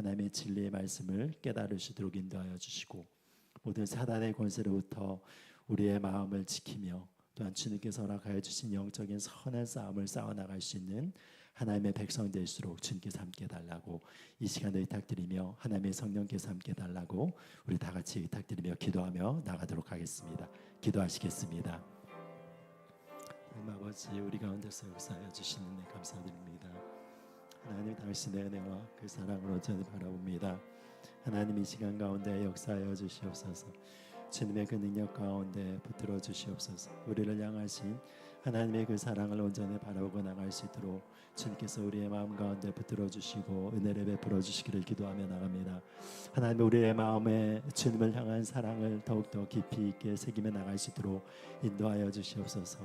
하나님의 진리의 말씀을 깨달으시도록 인도하여 주시고 모든 사단의 권세로부터 우리의 마음을 지키며 또한 주님께서 허락하여 주신 영적인 선한 싸움을 싸워 나갈 수 있는 하나님의 백성 될수록 주님께서 함께 달라고 이 시간에 의탁드리며 하나님의 성령께서 함께 달라고 우리 다 같이 의탁드리며 기도하며 나가도록 하겠습니다. 기도하시겠습니다. 아버지 우리 가운데서 역사하여 주시는 데 감사드립니다. 하나님 당신의 은혜와 그 사랑을 온전히 바라봅니다. 하나님 이 시간 가운데 역사하여 주시옵소서. 주님의 그 능력 가운데 붙들어 주시옵소서. 우리를 향하신 하나님의 그 사랑을 온전히 바라보고 나갈 수 있도록 주님께서 우리의 마음 가운데 붙들어 주시고 은혜를 베풀어 주시기를 기도하며 나갑니다. 하나님 우리의 마음에 주님을 향한 사랑을 더욱 더 깊이 있게 새기며 나갈 수 있도록 인도하여 주시옵소서.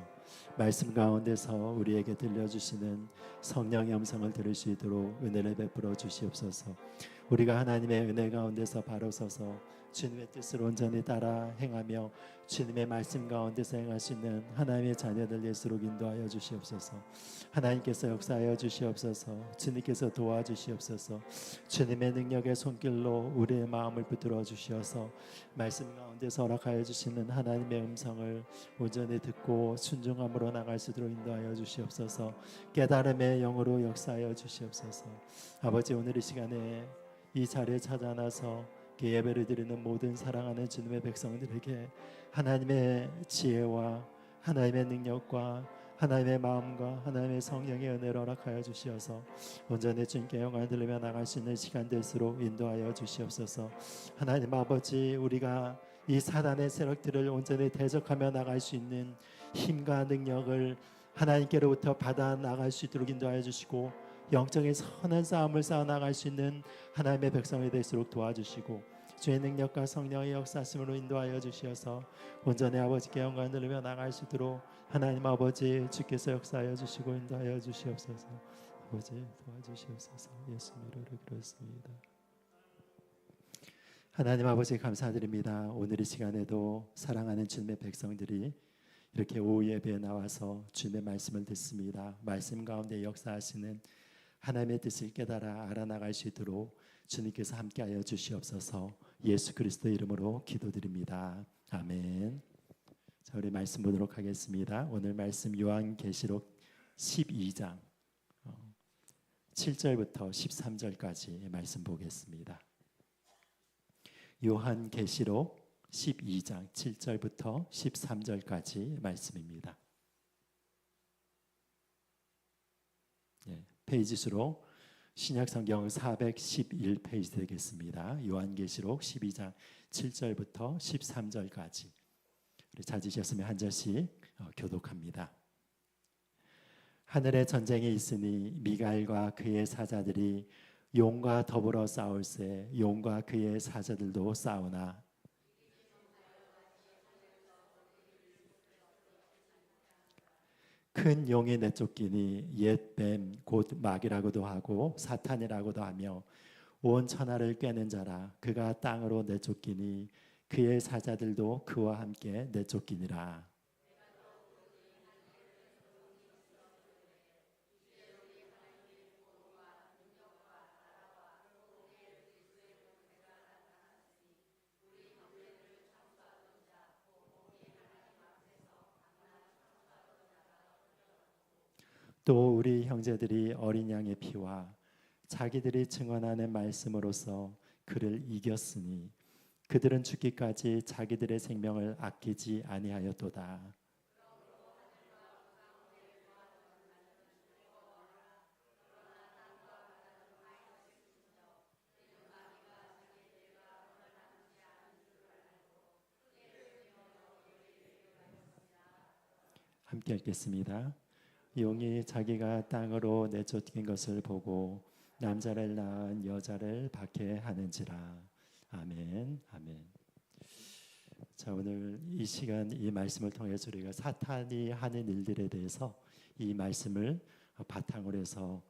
말씀 가운데서 우리에게 들려 주시는 성령의 음성을 들을 수 있도록 은혜를 베풀어 주시옵소서. 우리가 하나님의 은혜 가운데서 바로 서서 주님의 뜻을 온전히 따라 행하며 주님의 말씀 가운데서 행할 수 있는 하나님의 자녀들 예수로 인도하여 주시옵소서. 하나님께서 역사하여 주시옵소서. 주님께서 도와주시옵소서. 주님의 능력의 손길로 우리의 마음을 붙들어 주시어서 말씀 가운데서 허락하여 주시는 하나님의 음성을 온전히 듣고 순종함으로 나갈 수 있도록 인도하여 주시옵소서. 깨달음의 영으로 역사하여 주시옵소서. 아버지 오늘 이 시간에 이 자리에 찾아나서 예배를 드리는 모든 사랑하는 주님의 백성들에게 하나님의 지혜와 하나님의 능력과 하나님의 마음과 하나님의 성령의 은혜를 허락하여 주시어서 온전히 주님께 영광을 들리며 나갈 수 있는 시간 될수록 인도하여 주시옵소서. 하나님 아버지 우리가 이 사단의 세력들을 온전히 대적하며 나갈 수 있는 힘과 능력을 하나님께로부터 받아 나갈 수 있도록 인도하여 주시고 영적인 선한 싸움을 쌓아 나갈 수 있는 하나님의 백성이 될수록 도와주시고 주의 능력과 성령의 역사심으로 인도하여 주시어서 온전히 아버지께 영광을 들으며 나갈 수 있도록 하나님 아버지 주께서 역사하여 주시고 인도하여 주시옵소서. 아버지 도와주시옵소서. 예수님 이름으로 그렇습니다. 하나님 아버지 감사드립니다. 오늘 이 시간에도 사랑하는 주님의 백성들이 이렇게 오후 예배에 나와서 주님의 말씀을 듣습니다. 말씀 가운데 역사하시는 하나님의 뜻을 깨달아 알아나갈 수 있도록 주님께서 함께하여 주시옵소서. 예수 그리스도 이름으로 기도드립니다. 아멘. 자, 우리 말씀 보도록 하겠습니다. 오늘 말씀 요한계시록 12장 7절부터 어, 13절까지 말씀 보겠습니다. 요한계시록 12장 7절부터 13절까지 말씀입니다. 페이지 수로 신약 성경 411페이지 되겠습니다. 요한계시록 12장 7절부터 13절까지 우리 찾으셨으면 한 절씩 어, 교독합니다. 하늘에 전쟁이 있으니 미가엘과 그의 사자들이 용과 더불어 싸울세 용과 그의 사자들도 싸우나 큰 용이 내쫓기니 옛뱀 곧 마귀라고도 하고 사탄이라고도 하며 온 천하를 꿰는 자라. 그가 땅으로 내쫓기니 그의 사자들도 그와 함께 내쫓기니라 또 우리 형제들이 어린 양의 피와 자기들이 증언하는 말씀으로서 그를 이겼으니 그들은 죽기까지 자기들의 생명을 아끼지 아니하였도다. 함께 읽겠습니다. 용이 자기가 땅으로 내쫓긴 것을 보고 남자를 낳은 여자를 박해하는지라. 아멘. 아멘. 자, 오늘 이 시간 이 말씀을 통해서 우리가 사탄이 하는 일들에 대해서 이 말씀을 바탕으로 해서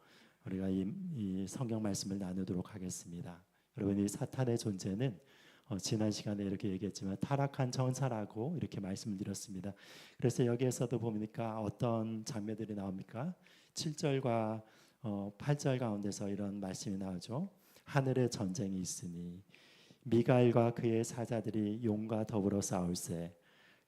우리가 이, 이 성경 말씀을 나누도록 하겠습니다. 여러분 이 사탄의 존재는 어, 지난 시간에 이렇게 얘기했지만 타락한 전사라고 이렇게 말씀을 드렸습니다. 그래서 여기에서도 보니까 어떤 장면들이 나옵니까? 7절과 어, 8절 가운데서 이런 말씀이 나오죠. 하늘에 전쟁이 있으니 미가엘과 그의 사자들이 용과 더불어 싸울세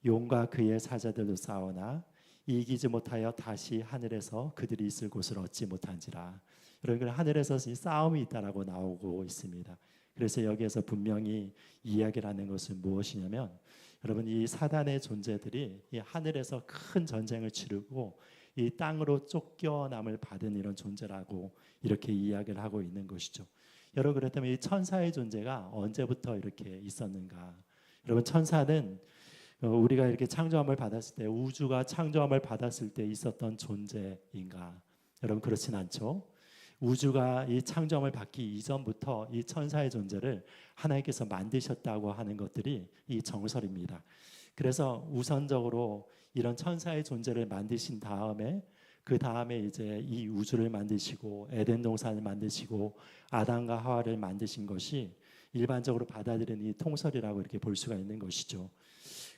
용과 그의 사자들도 싸우나 이기지 못하여 다시 하늘에서 그들이 있을 곳을 얻지 못한지라. 여러분 하늘에서 이 싸움이 있다라고 나오고 있습니다. 그래서 여기에서 분명히 이야기를 하는 것은 무엇이냐면 여러분 이 사단의 존재들이 이 하늘에서 큰 전쟁을 치르고 이 땅으로 쫓겨남을 받은 이런 존재라고 이렇게 이야기를 하고 있는 것이죠. 여러분 그렇다면 이 천사의 존재가 언제부터 이렇게 있었는가? 여러분 천사는 어, 우리가 이렇게 창조함을 받았을 때 우주가 창조함을 받았을 때 있었던 존재인가? 여러분 그렇진 않죠. 우주가 이 창조함을 받기 이전부터 이 천사의 존재를 하나님께서 만드셨다고 하는 것들이 이 정설입니다. 그래서 우선적으로 이런 천사의 존재를 만드신 다음에 그 다음에 이제 이 우주를 만드시고 에덴 동산을 만드시고 아담과 하와를 만드신 것이 일반적으로 받아들이는 이 통설이라고 이렇게 볼 수가 있는 것이죠.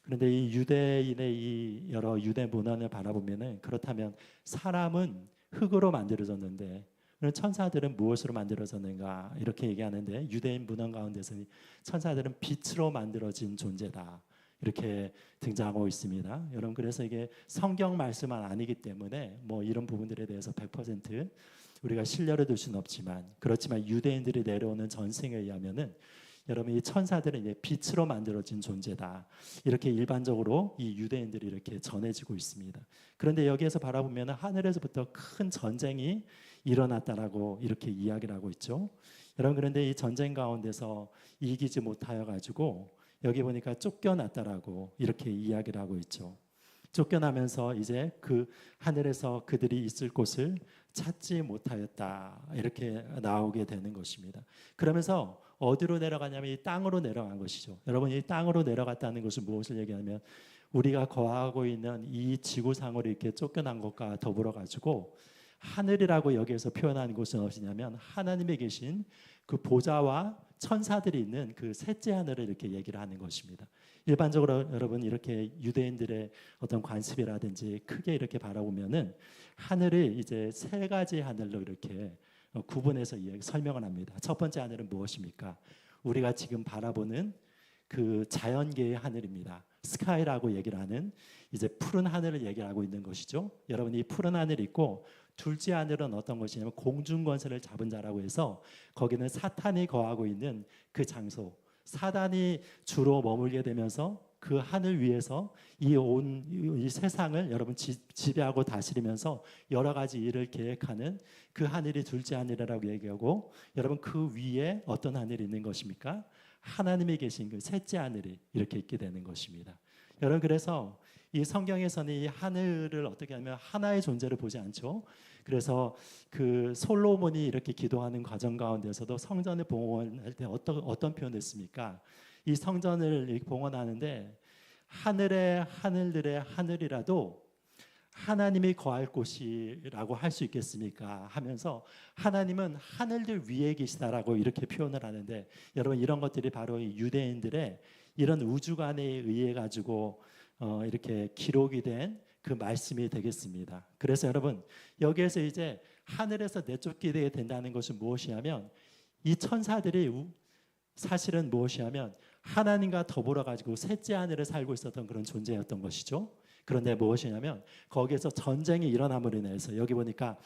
그런데 이 유대인의 이 여러 유대 문헌을 바라보면은 그렇다면 사람은 흙으로 만들어졌는데 천사들은 무엇으로 만들어졌는가 이렇게 얘기하는데 유대인 문헌 가운데서는 천사들은 빛으로 만들어진 존재다 이렇게 등장하고 있습니다. 여러분 그래서 이게 성경 말씀은 아니기 때문에 뭐 이런 부분들에 대해서 100% 우리가 신뢰를 둘 수는 없지만 그렇지만 유대인들이 내려오는 전승에 의하면은 여러분 이 천사들은 이제 빛으로 만들어진 존재다. 이렇게 일반적으로 이 유대인들이 이렇게 전해지고 있습니다. 그런데 여기에서 바라보면 하늘에서부터 큰 전쟁이 일어났다라고 이렇게 이야기를 하고 있죠. 여러분 그런데 이 전쟁 가운데서 이기지 못하여 가지고 여기 보니까 쫓겨났다라고 이렇게 이야기를 하고 있죠. 쫓겨나면서 이제 그 하늘에서 그들이 있을 곳을 찾지 못하였다 이렇게 나오게 되는 것입니다. 그러면서 어디로 내려가냐면 이 땅으로 내려간 것이죠. 여러분 이 땅으로 내려갔다는 것은 무엇을 얘기하면 우리가 거하고 있는 이 지구상으로 이렇게 쫓겨난 것과 더불어 가지고 하늘이라고 여기에서 표현하는 것은 무엇이냐면 하나님에 계신 그 보좌와 천사들이 있는 그 셋째 하늘을 이렇게 얘기를 하는 것입니다. 일반적으로 여러분 이렇게 유대인들의 어떤 관습이라든지 크게 이렇게 바라보면은 하늘을 이제 세 가지 하늘로 이렇게 구분해서 설명을 합니다. 첫 번째 하늘은 무엇입니까? 우리가 지금 바라보는 그 자연계의 하늘입니다. 스카이라고 얘기를 하는 이제 푸른 하늘을 얘기하고 있는 것이죠. 여러분 이 푸른 하늘 있고 둘째 하늘은 어떤 것이냐면 공중 권세를 잡은 자라고 해서 거기는 사탄이 거하고 있는 그 장소. 사단이 주로 머물게 되면서 그 하늘 위에서 이 온 이 세상을 여러분 지, 지배하고 다스리면서 여러 가지 일을 계획하는 그 하늘이 둘째 하늘이라고 얘기하고 여러분 그 위에 어떤 하늘이 있는 것입니까? 하나님이 계신 그 셋째 하늘이 이렇게 있게 되는 것입니다. 여러분 그래서 이 성경에서는 이 하늘을 어떻게 하면 하나의 존재를 보지 않죠. 그래서 그 솔로몬이 이렇게 기도하는 과정 가운데서도 성전을 봉헌할 때 어떤 어떤 표현을 씁니까? 이 성전을 봉헌하는데 하늘의 하늘들의 하늘이라도 하나님이 거할 곳이라고 할 수 있겠습니까? 하면서 하나님은 하늘들 위에 계시다라고 이렇게 표현을 하는데 여러분 이런 것들이 바로 유대인들의 이런 우주관에 의해 가지고 어, 이렇게 기록이 된 그 말씀이 되겠습니다. 그래서 여러분 여기에서 이제 하늘에서 내쫓기게 된다는 것은 무엇이냐면 이 천사들이 사실은 무엇이냐면 하나님과 더불어 가지고 셋째 하늘에 살고 있었던 그런 존재였던 것이죠. 그런데 무엇이냐면 거기에서 전쟁이 일어남으로 인해서 여기 보니까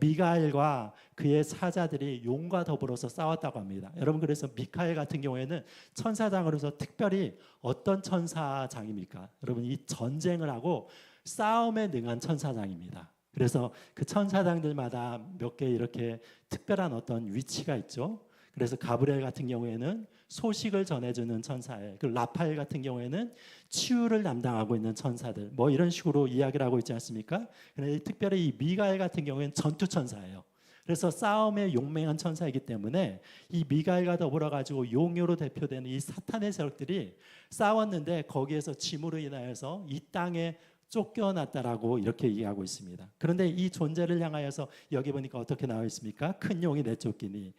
미가엘과 그의 사자들이 용과 더불어서 싸웠다고 합니다. 여러분 그래서 미카엘 같은 경우에는 천사장으로서 특별히 어떤 천사장입니까? 여러분 이 전쟁을 하고 싸움에 능한 천사장입니다. 그래서 그 천사장들마다 몇 개 이렇게 특별한 어떤 위치가 있죠. 그래서 가브리엘 같은 경우에는 소식을 전해주는 천사예, 그 라파엘 같은 경우에는 치유를 담당하고 있는 천사들, 뭐 이런 식으로 이야기를 하고 있지 않습니까? 그런데 특별히 이 미가엘 같은 경우에는 전투 천사예요. 그래서 싸움에 용맹한 천사이기 때문에 이 미가엘과 더불어 가지고 용요로 대표되는 이 사탄의 세력들이 싸웠는데 거기에서 짐으로 인하여서 이 땅에 쫓겨났다라고 이렇게 얘기하고 있습니다. 그런데 이 존재를 향하여서 여기 보니까 어떻게 나와 있습니까? 큰 용이 내쫓기니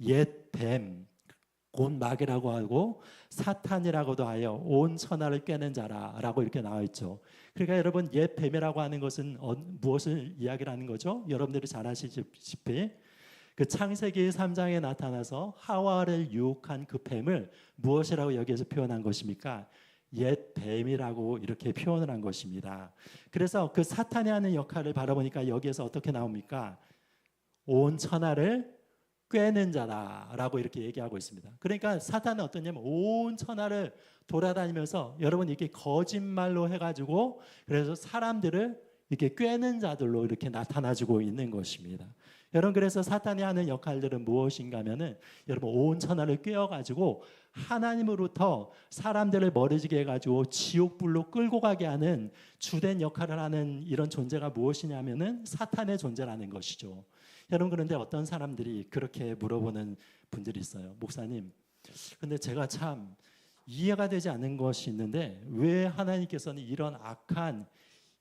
옛 뱀, 곧 마귀라고 하고 사탄이라고도 하여 온 천하를 꿰는 자라라고 이렇게 나와 있죠. 그러니까 여러분 옛 뱀이라고 하는 것은 어, 무엇을 이야기를 하는 거죠? 여러분들이 잘 아시다시피 그 창세기 3장에 나타나서 하와를 유혹한 그 뱀을 무엇이라고 여기에서 표현한 것입니까? 옛 뱀이라고 이렇게 표현을 한 것입니다. 그래서 그 사탄이 하는 역할을 바라보니까 여기에서 어떻게 나옵니까? 온 천하를 꿰는 자다라고 이렇게 얘기하고 있습니다. 그러니까 사탄은 어떠냐면 온 천하를 돌아다니면서 여러분 이렇게 거짓말로 해가지고 그래서 사람들을 이렇게 꿰는 자들로 이렇게 나타나주고 있는 것입니다. 여러분 그래서 사탄이 하는 역할들은 무엇인가 하면은 여러분 온 천하를 꿰어 가지고 하나님으로부터 사람들을 멀어지게 해 가지고 지옥불로 끌고 가게 하는 주된 역할을 하는 이런 존재가 무엇이냐면은 사탄의 존재라는 것이죠. 여러분 그런데 어떤 사람들이 그렇게 물어보는 분들이 있어요. 목사님. 근데 제가 참 이해가 되지 않는 것이 있는데 왜 하나님께서는 이런 악한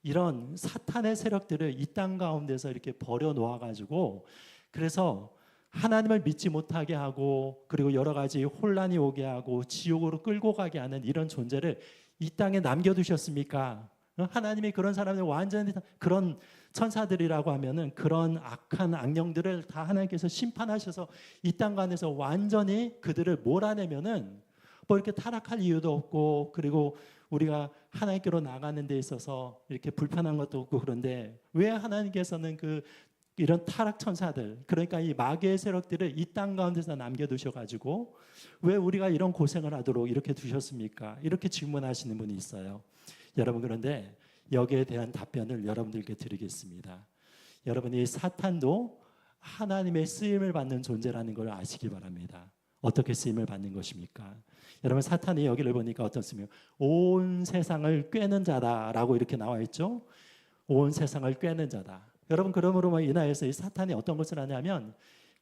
이런 사탄의 세력들을 이 땅 가운데서 이렇게 버려 놓아 가지고 그래서 하나님을 믿지 못하게 하고 그리고 여러 가지 혼란이 오게 하고 지옥으로 끌고 가게 하는 이런 존재를 이 땅에 남겨 두셨습니까? 하나님이 그런 사람들 완전히 그런 천사들이라고 하면은 그런 악한 악령들을 다 하나님께서 심판하셔서 이땅 가운데서 완전히 그들을 몰아내면은 뭐 이렇게 타락할 이유도 없고 그리고 우리가 하나님께로 나가는 데 있어서 이렇게 불편한 것도 없고 그런데 왜 하나님께서는 그 이런 타락 천사들 그러니까 이 마귀의 세력들을 이 땅 가운데서 남겨 두셔 가지고 왜 우리가 이런 고생을 하도록 이렇게 두셨습니까? 이렇게 질문하시는 분이 있어요. 여러분 그런데 여기에 대한 답변을 여러분들께 드리겠습니다. 여러분이 사탄도 하나님의 쓰임을 받는 존재라는 걸 아시기 바랍니다. 어떻게 쓰임을 받는 것입니까? 여러분 사탄이 여기를 보니까 어떻습니까? 온 세상을 꿰는 자다라고 이렇게 나와 있죠. 온 세상을 꿰는 자다. 여러분 그러므로 뭐 인하여서 이 사탄이 어떤 것을 하냐면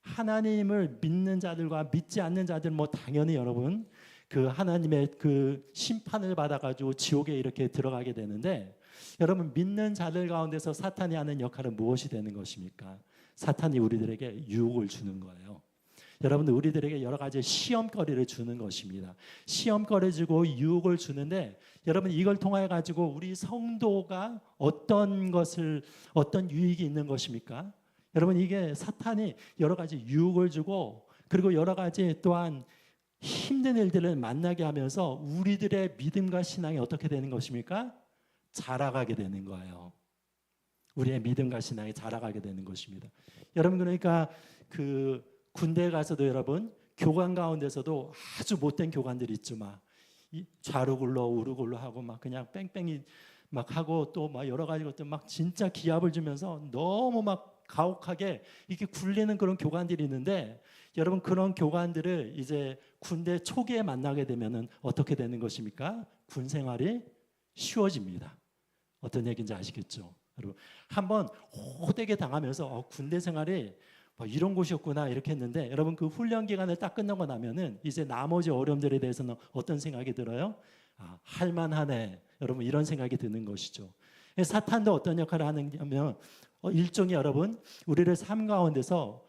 하나님을 믿는 자들과 믿지 않는 자들 뭐 당연히 여러분 그 하나님의 그 심판을 받아가지고 지옥에 이렇게 들어가게 되는데 여러분 믿는 자들 가운데서 사탄이 하는 역할은 무엇이 되는 것입니까? 사탄이 우리들에게 유혹을 주는 거예요. 여러분들 우리들에게 여러 가지 시험거리를 주는 것입니다. 시험거리 주고 유혹을 주는데 여러분 이걸 통하여 가지고 우리 성도가 어떤 것을 어떤 유익이 있는 것입니까? 여러분 이게 사탄이 여러 가지 유혹을 주고 그리고 여러 가지 또한 힘든 일들을 만나게 하면서 우리들의 믿음과 신앙이 어떻게 되는 것입니까? 자라가게 되는 거예요. 우리의 믿음과 신앙이 자라가게 되는 것입니다. 여러분 그러니까 그 군대에 가서도 여러분 교관 가운데서도 아주 못된 교관들이 있죠 막 좌로 굴러 우로 굴러 하고 막 그냥 뺑뺑이 막 하고 또 막 여러 가지 것들 막 진짜 기합을 주면서 너무 막 가혹하게 이렇게 굴리는 그런 교관들이 있는데 여러분 그런 교관들을 이제 군대 초기에 만나게 되면은 어떻게 되는 것입니까? 군 생활이 쉬워집니다. 어떤 얘기인지 아시겠죠? 여러분 한번 호되게 당하면서 어, 군대 생활이 뭐 이런 곳이었구나 이렇게 했는데 여러분 그 훈련 기간을 딱 끝나고 나면은 이제 나머지 어려움들에 대해서는 어떤 생각이 들어요? 아, 할만하네. 여러분 이런 생각이 드는 것이죠. 사탄도 어떤 역할을 하느냐면 어, 일종의 여러분 우리를 삶 가운데서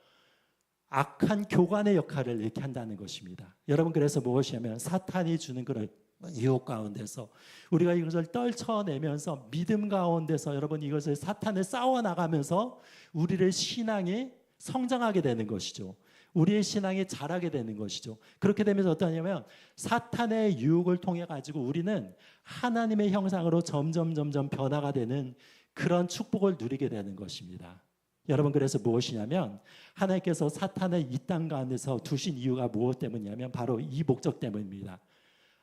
악한 교관의 역할을 이렇게 한다는 것입니다. 여러분 그래서 무엇이냐면 사탄이 주는 그런 유혹 가운데서 우리가 이것을 떨쳐내면서 믿음 가운데서 여러분 이것을 사탄을 싸워 나가면서 우리를 신앙이 성장하게 되는 것이죠. 우리의 신앙이 자라게 되는 것이죠. 그렇게 되면서 어떠냐면 사탄의 유혹을 통해 가지고 우리는 하나님의 형상으로 점점 점점 변화가 되는 그런 축복을 누리게 되는 것입니다. 여러분 그래서 무엇이냐면 하나님께서 사탄을 이 땅 가운데서 두신 이유가 무엇 때문이냐면 바로 이 목적 때문입니다.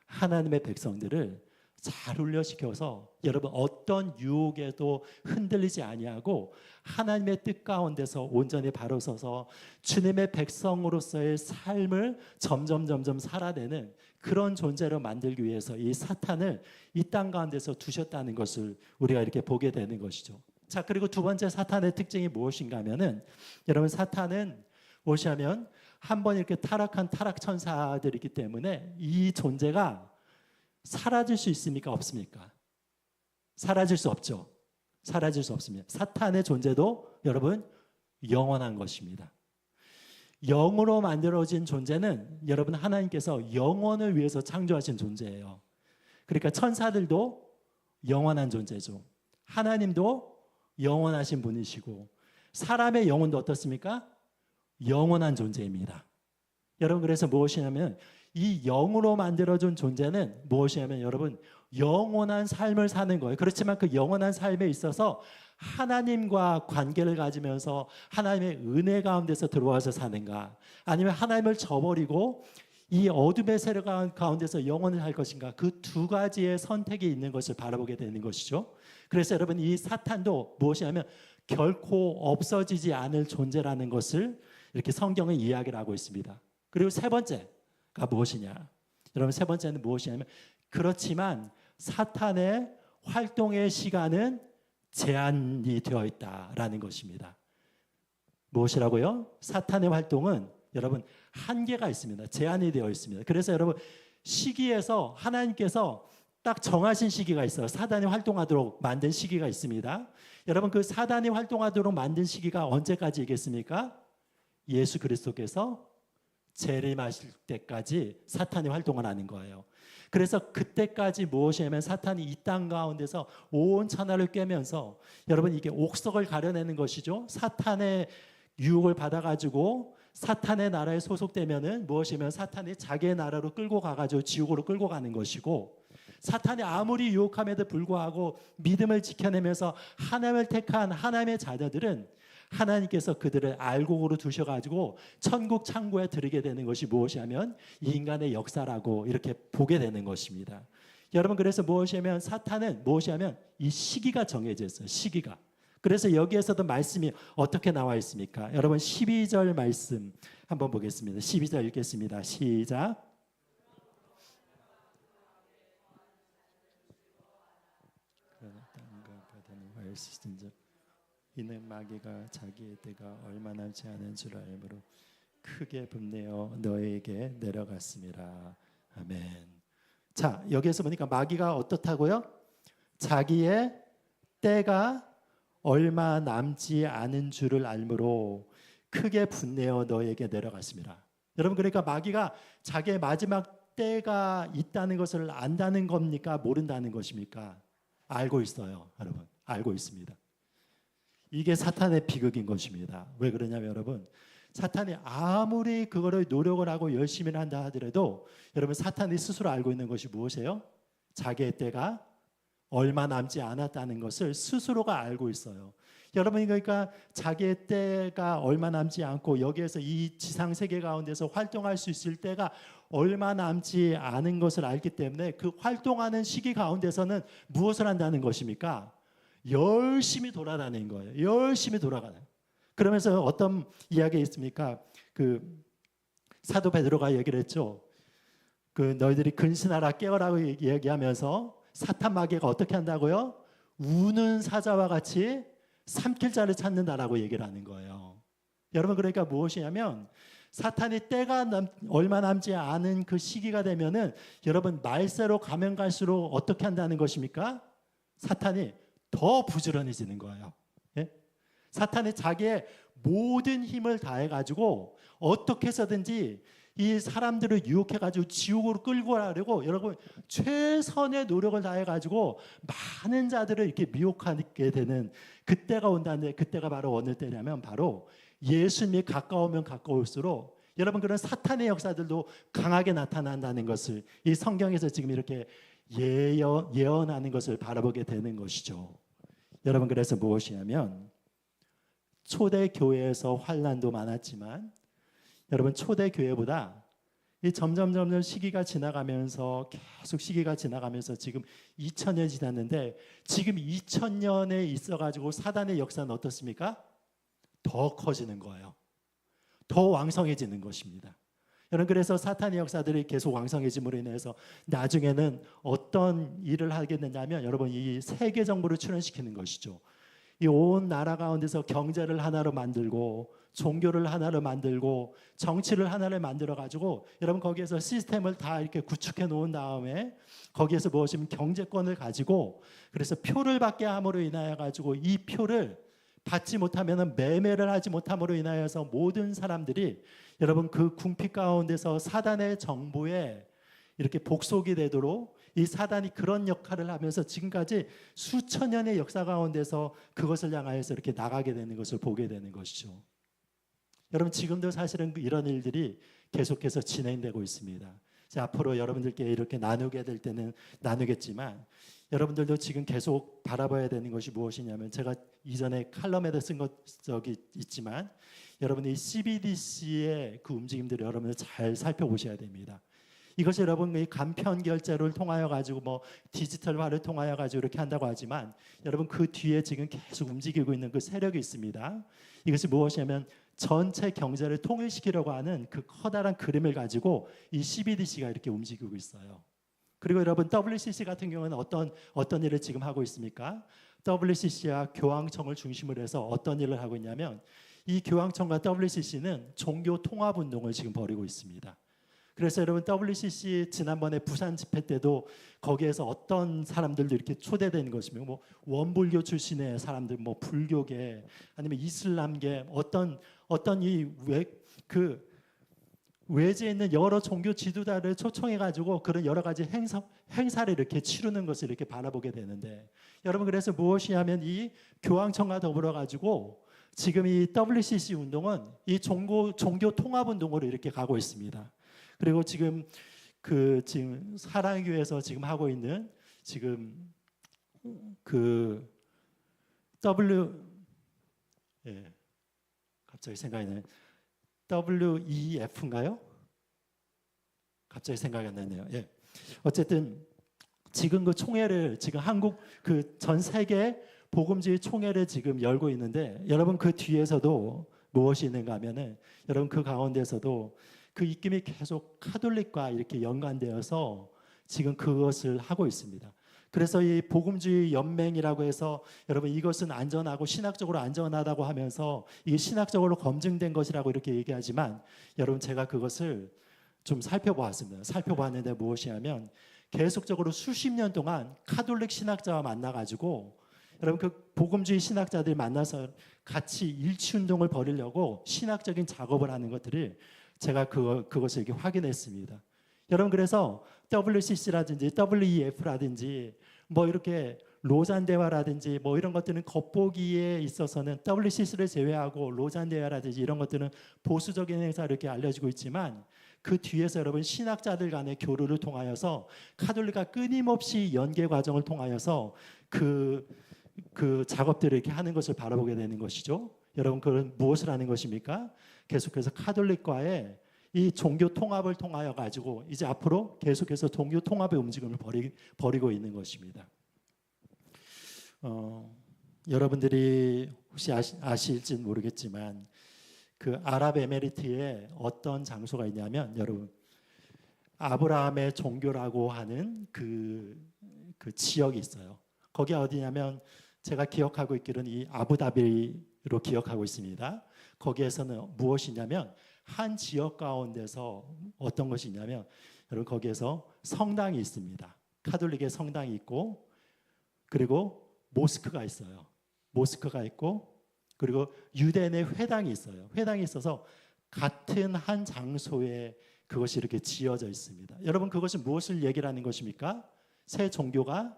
하나님의 백성들을 잘 훈련시켜서 여러분 어떤 유혹에도 흔들리지 아니하고 하나님의 뜻 가운데서 온전히 바로 서서 주님의 백성으로서의 삶을 점점 점점 살아내는 그런 존재로 만들기 위해서 이 사탄을 이 땅 가운데서 두셨다는 것을 우리가 이렇게 보게 되는 것이죠. 자, 그리고 두 번째 사탄의 특징이 무엇인가 하면은 여러분 사탄은 무엇이냐면 한 번 이렇게 타락한 타락 천사들이기 때문에 이 존재가 사라질 수 있습니까? 없습니까? 사라질 수 없죠. 사라질 수 없습니다. 사탄의 존재도 여러분 영원한 것입니다. 영으로 만들어진 존재는 여러분 하나님께서 영원을 위해서 창조하신 존재예요. 그러니까 천사들도 영원한 존재죠. 하나님도 영원하신 분이시고 사람의 영혼도 어떻습니까? 영원한 존재입니다. 여러분 그래서 무엇이냐면 이 영으로 만들어준 존재는 무엇이냐면 여러분 영원한 삶을 사는 거예요. 그렇지만 그 영원한 삶에 있어서 하나님과 관계를 가지면서 하나님의 은혜 가운데서 들어와서 사는가 아니면 하나님을 저버리고 이 어둠의 세력 가운데서 영원을 할 것인가 그 두 가지의 선택이 있는 것을 바라보게 되는 것이죠. 그래서 여러분 이 사탄도 무엇이냐면 결코 없어지지 않을 존재라는 것을 이렇게 성경은 이야기를 하고 있습니다. 그리고 세 번째가 무엇이냐? 여러분 세 번째는 무엇이냐면 그렇지만 사탄의 활동의 시간은 제한이 되어 있다라는 것입니다. 무엇이라고요? 사탄의 활동은 여러분 한계가 있습니다. 제한이 되어 있습니다. 그래서 여러분 시기에서 하나님께서 딱 정하신 시기가 있어요. 사단이 활동하도록 만든 시기가 있습니다. 여러분 그 사단이 활동하도록 만든 시기가 언제까지이겠습니까? 예수 그리스도께서 재림하실 때까지 사탄이 활동을 하는 거예요. 그래서 그때까지 무엇이냐면 사탄이 이 땅 가운데서 온 천하를 꿰면서 여러분 이게 옥석을 가려내는 것이죠. 사탄의 유혹을 받아가지고 사탄의 나라에 소속되면은 무엇이면 사탄이 자기의 나라로 끌고 가가지고 지옥으로 끌고 가는 것이고 사탄이 아무리 유혹함에도 불구하고 믿음을 지켜내면서 하나님을 택한 하나님의 자녀들은 하나님께서 그들을 알곡으로 두셔가지고 천국 창고에 들이게 되는 것이 무엇이냐면 인간의 역사라고 이렇게 보게 되는 것입니다. 여러분 그래서 무엇이냐면 사탄은 무엇이냐면 이 시기가 정해져 있어요. 시기가. 그래서 여기에서도 말씀이 어떻게 나와 있습니까? 여러분 12절 말씀 한번 보겠습니다. 12절 읽겠습니다. 시작. 이는 마귀가 자기의 때가 얼마 남지 않은 줄 알므로 크게 분내어 너에게 내려갔습니다. 아멘. 자 여기에서 보니까 마귀가 어떻다고요? 자기의 때가 얼마 남지 않은 줄을 알므로 크게 분내어 너에게 내려갔습니다. 여러분 그러니까 마귀가 자기의 마지막 때가 있다는 것을 안다는 겁니까? 모른다는 것입니까? 알고 있어요, 여러분. 알고 있습니다. 이게 사탄의 비극인 것입니다. 왜 그러냐면 여러분 사탄이 아무리 그거를 노력을 하고 열심히 한다 하더라도 여러분 사탄이 스스로 알고 있는 것이 무엇이에요? 자기의 때가 얼마 남지 않았다는 것을 스스로가 알고 있어요. 여러분이 그러니까 자기의 때가 얼마 남지 않고 여기에서 이 지상 세계 가운데서 활동할 수 있을 때가 얼마 남지 않은 것을 알기 때문에 그 활동하는 시기 가운데서는 무엇을 한다는 것입니까? 열심히 돌아다니는 거예요. 열심히 돌아가는. 그러면서 어떤 이야기 있습니까? 그 사도 베드로가 얘기를 했죠. 그 너희들이 근신하라 깨어라고 얘기하면서 사탄 마귀가 어떻게 한다고요? 우는 사자와 같이 삼킬 자를 찾는다라고 얘기를 하는 거예요. 여러분 그러니까 무엇이냐면 사탄이 때가 남, 얼마 남지 않은 그 시기가 되면은 여러분 말세로 가면 갈수록 어떻게 한다는 것입니까? 사탄이 더 부지런해지는 거예요. 예? 사탄이 자기의 모든 힘을 다해 가지고 어떻게 해서든지 이 사람들을 유혹해 가지고 지옥으로 끌고 가려고 여러분 최선의 노력을 다해 가지고 많은 자들을 이렇게 미혹하게 되는 그때가 온다는데 그때가 바로 어느 때냐면 바로 예수님이 가까우면 가까울수록 여러분 그런 사탄의 역사들도 강하게 나타난다는 것을 이 성경에서 지금 이렇게 예언, 예언하는 것을 바라보게 되는 것이죠. 여러분 그래서 무엇이냐면 초대 교회에서 환란도 많았지만 여러분 초대 교회보다 이 점점 점점 시기가 지나가면서 계속 시기가 지나가면서 지금 2000년 지났는데 지금 2000년에 있어 가지고 사단의 역사는 어떻습니까? 더 커지는 거예요. 더 왕성해지는 것입니다. 여러분 그래서 사탄의 역사들이 계속 왕성해짐으로 인해서 나중에는 어떤 일을 하게 되냐면 여러분 이 세계 정부를 출현시키는 것이죠. 이 온 나라 가운데서 경제를 하나로 만들고 종교를 하나로 만들고 정치를 하나를 만들어 가지고 여러분 거기에서 시스템을 다 이렇게 구축해 놓은 다음에 거기에서 무엇이면 경제권을 가지고 그래서 표를 받게 함으로 인하여 가지고 이 표를 받지 못하면 매매를 하지 못함으로 인하여서 모든 사람들이 여러분 그 궁핍 가운데서 사단의 정보에 이렇게 복속이 되도록 이 사단이 그런 역할을 하면서 지금까지 수천 년의 역사 가운데서 그것을 향하여서 이렇게 나가게 되는 것을 보게 되는 것이죠. 여러분 지금도 사실은 그 이런 일들이 계속해서 진행되고 있습니다. 자, 앞으로 여러분들께 이렇게 나누게 될 때는 나누겠지만 여러분들도 지금 계속 바라봐야 되는 것이 무엇이냐면 제가 이전에 칼럼에도 쓴것 적이 있지만 여러분이 CBDC의 그 움직임들을 여러분들 잘 살펴보셔야 됩니다. 이것이 여러분 이 간편 결제를 통하여 가지고 뭐 디지털화를 통하여 가지고 이렇게 한다고 하지만 여러분 그 뒤에 지금 계속 움직이고 있는 그 세력이 있습니다. 이것이 무엇이냐면 전체 경제를 통일시키려고 하는 그 커다란 그림을 가지고 이 CBDC가 이렇게 움직이고 있어요. 그리고 여러분 WCC 같은 경우는 어떤 어떤 일을 지금 하고 있습니까? WCC와 교황청을 중심으로 해서 어떤 일을 하고 있냐면 이 교황청과 WCC는 종교 통합 운동을 지금 벌이고 있습니다. 그래서 여러분 WCC 지난번에 부산 집회 때도 거기에서 어떤 사람들도 이렇게 초대된 것이며 뭐 원불교 출신의 사람들 뭐 불교계 아니면 이슬람계 어떤 어떤 이외그 외지에 있는 여러 종교 지도자를 초청해 가지고 그런 여러 가지 행사 행사를 이렇게 치르는 것을 이렇게 바라보게 되는데 여러분 그래서 무엇이 하면 이 교황청과 더불어 가지고 지금 이 WCC 운동은 이 종교 종교 통합 운동으로 이렇게 가고 있습니다. 그리고 지금 그 지금 사랑교회에서 지금 하고 있는 지금 그 W 예 갑자기 생각이 나요. WEF인가요? 갑자기 생각이 안 나네요. 예. 어쨌든 지금 그 총회를 지금 한국 그 전 세계 복음주의 총회를 지금 열고 있는데 여러분 그 뒤에서도 무엇이 있는가 하면은 여러분 그 가운데서도 그 입김이 계속 카톨릭과 이렇게 연관되어서 지금 그것을 하고 있습니다. 그래서 이 복음주의 연맹이라고 해서 여러분 이것은 안전하고 신학적으로 안전하다고 하면서 이게 신학적으로 검증된 것이라고 이렇게 얘기하지만 여러분 제가 그것을 좀 살펴보았습니다. 살펴봤는데 무엇이냐면 계속적으로 수십 년 동안 카톨릭 신학자와 만나가지고 여러분 그 복음주의 신학자들이 만나서 같이 일치 운동을 벌이려고 신학적인 작업을 하는 것들을 제가 그 그것을 이렇게 확인했습니다. 여러분 그래서 WCC라든지 WEF라든지 뭐 이렇게 로잔 대화라든지 뭐 이런 것들은 겉보기에 있어서는 WCC를 제외하고 로잔 대화라든지 이런 것들은 보수적인 행사 이렇게 알려지고 있지만 그 뒤에서 여러분 신학자들 간의 교류를 통하여서 카톨릭과 끊임없이 연계 과정을 통하여서 그, 그 작업들을 이렇게 하는 것을 바라보게 되는 것이죠. 여러분 그건 무엇을 하는 것입니까? 계속해서 카톨릭과의 이 종교 통합을 통하여 가지고 이제 앞으로 계속해서 종교 통합의 움직임을 벌이, 벌이고 있는 것입니다. 어, 여러분들이 혹시 아시, 아실지 모르겠지만 그 아랍에미리트에 어떤 장소가 있냐면 여러분 아브라함의 종교라고 하는 그, 그 지역이 있어요. 거기 어디냐면 제가 기억하고 있기로는 이 아부다비로 기억하고 있습니다. 거기에서는 무엇이냐면 한 지역 가운데서 어떤 것이 있냐면 여러분 거기에서 성당이 있습니다. 카톨릭의 성당이 있고 그리고 모스크가 있어요. 모스크가 있고 그리고 유대인의 회당이 있어요. 회당이 있어서 같은 한 장소에 그것이 이렇게 지어져 있습니다. 여러분 그것은 무엇을 얘기를 하는 것입니까? 새 종교가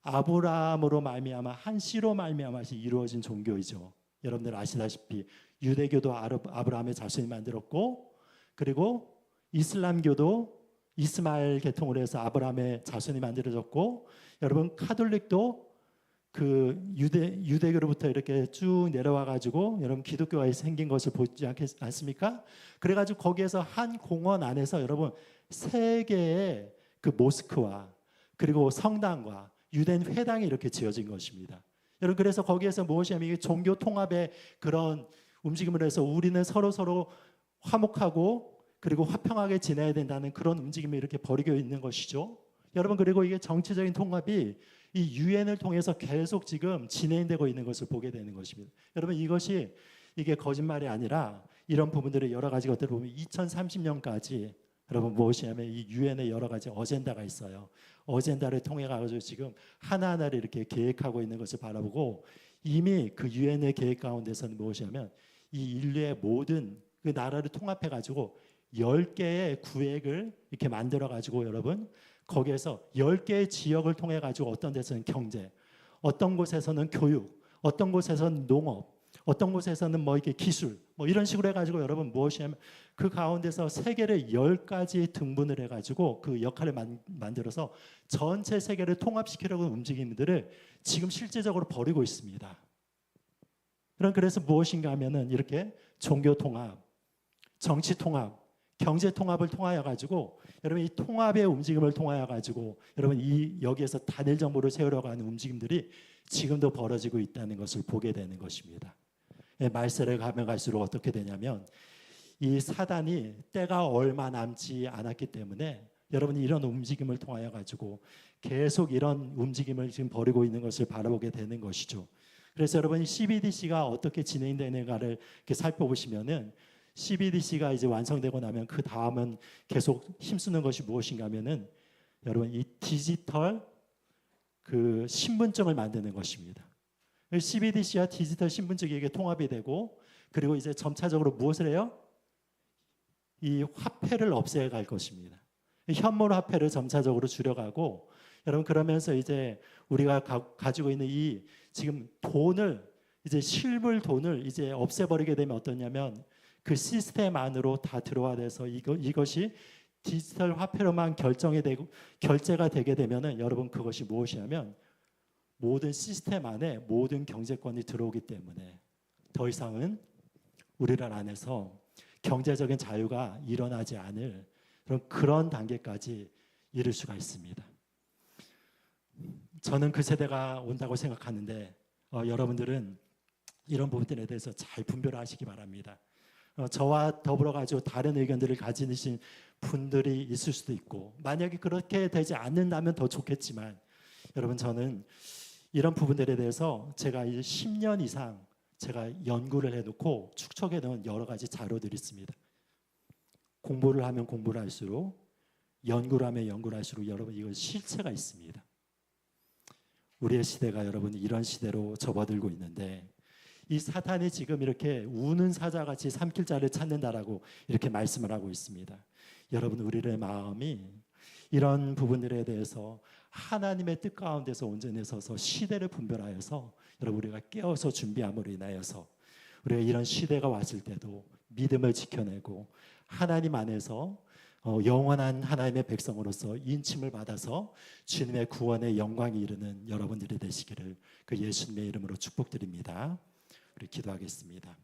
아브라함으로 말미암아 한 씨로 말미암아 이루어진 종교이죠. 여러분들 아시다시피 유대교도 아브라함의 자손이 만들었고 그리고 이슬람교도 이스마엘 계통으로 해서 아브라함의 자손이 만들어졌고 여러분 카톨릭도 그 유대 유대교로부터 이렇게 쭉 내려와 가지고 여러분 기독교가 생긴 것을 보지 않겠, 않습니까? 그래 가지고 거기에서 한 공원 안에서 여러분 세 개의 그 모스크와 그리고 성당과 유대인 회당이 이렇게 지어진 것입니다. 여러분 그래서 거기에서 무엇이냐면 이게 종교 통합의 그런 움직임을 해서 우리는 서로 서로 화목하고 그리고 화평하게 지내야 된다는 그런 움직임을 이렇게 벌이고 있는 것이죠. 여러분 그리고 이게 정치적인 통합이 이 유엔을 통해서 계속 지금 진행되고 있는 것을 보게 되는 것입니다. 여러분 이것이 이게 거짓말이 아니라 이런 부분들의 여러 가지 것들을 보면 2030년까지 여러분 무엇이냐면 이 유엔의 여러 가지 어젠다가 있어요. 어젠다를 통해 가지고 지금 하나하나를 이렇게 계획하고 있는 것을 바라보고 이미 그 유엔의 계획 가운데서는 무엇이냐면 이 인류의 모든 그 나라를 통합해 가지고 10개의 구획을 이렇게 만들어 가지고 여러분 거기에서 10개의 지역을 통해 가지고 어떤 데서는 경제, 어떤 곳에서는 교육, 어떤 곳에서는 농업, 어떤 곳에서는 뭐 이게 기술 뭐 이런 식으로 해가지고 여러분 무엇이냐면 그 가운데서 세계를 열 가지 등분을 해가지고 그 역할을 만, 만들어서 전체 세계를 통합시키려고 움직임들을 지금 실제적으로 벌이고 있습니다. 그럼 그래서 무엇인가 하면은 이렇게 종교 통합, 정치 통합, 경제 통합을 통하여 가지고 여러분 이 통합의 움직임을 통하여 가지고 여러분 이 여기에서 단일 정부를 세우려고 하는 움직임들이 지금도 벌어지고 있다는 것을 보게 되는 것입니다. 예, 말세를 가면 갈수록 어떻게 되냐면 이 사단이 때가 얼마 남지 않았기 때문에 여러분이 이런 움직임을 통하여 가지고 계속 이런 움직임을 지금 벌이고 있는 것을 바라보게 되는 것이죠. 그래서 여러분 CBDC가 어떻게 진행되는가를 이렇게 살펴보시면은 CBDC가 이제 완성되고 나면 그 다음은 계속 힘쓰는 것이 무엇인가 하면은 여러분 이 디지털 그 신분증을 만드는 것입니다. CBDC와 디지털 신분증이 이게 통합이 되고 그리고 이제 점차적으로 무엇을 해요? 이 화폐를 없애 갈 것입니다. 현물 화폐를 점차적으로 줄여가고 여러분 그러면서 이제 우리가 가, 지고 있는 이 지금 돈을 이제 실물 돈을 이제 없애버리게 되면 어떠냐면 그 시스템 안으로 다 들어와 돼서 이거 이것이 디지털 화폐로만 결정이 되고 결제가 되게 되면은 여러분 그것이 무엇이냐면 모든 시스템 안에 모든 경제권이 들어오기 때문에 더 이상은 우리를 안에서 경제적인 자유가 일어나지 않을 그런 그런 단계까지 이를 수가 있습니다. 저는 그 세대가 온다고 생각하는데 어, 여러분들은 이런 부분들에 대해서 잘 분별하시기 바랍니다. 어, 저와 더불어 가지고 다른 의견들을 가지신 분들이 있을 수도 있고 만약에 그렇게 되지 않는다면 더 좋겠지만 여러분 저는 이런 부분들에 대해서 제가 이제 10년 이상 제가 연구를 해놓고 축적해 놓은 여러 가지 자료들이 있습니다. 공부를 하면 공부를 할수록 연구를 하면 연구를 할수록 여러분 이건 실체가 있습니다. 우리의 시대가 여러분 이런 시대로 접어들고 있는데 이 사탄이 지금 이렇게 우는 사자같이 삼킬 자를 찾는다라고 이렇게 말씀을 하고 있습니다. 여러분 우리의 마음이 이런 부분들에 대해서 하나님의 뜻 가운데서 온전히 서서 시대를 분별하여서 여러분 우리가 깨어서 준비함으로 인하여서 우리가 이런 시대가 왔을 때도 믿음을 지켜내고 하나님 안에서 어, 영원한 하나님의 백성으로서 인침을 받아서 주님의 구원의 영광이 이르는 여러분들이 되시기를 그 예수님의 이름으로 축복드립니다. 우리 기도하겠습니다.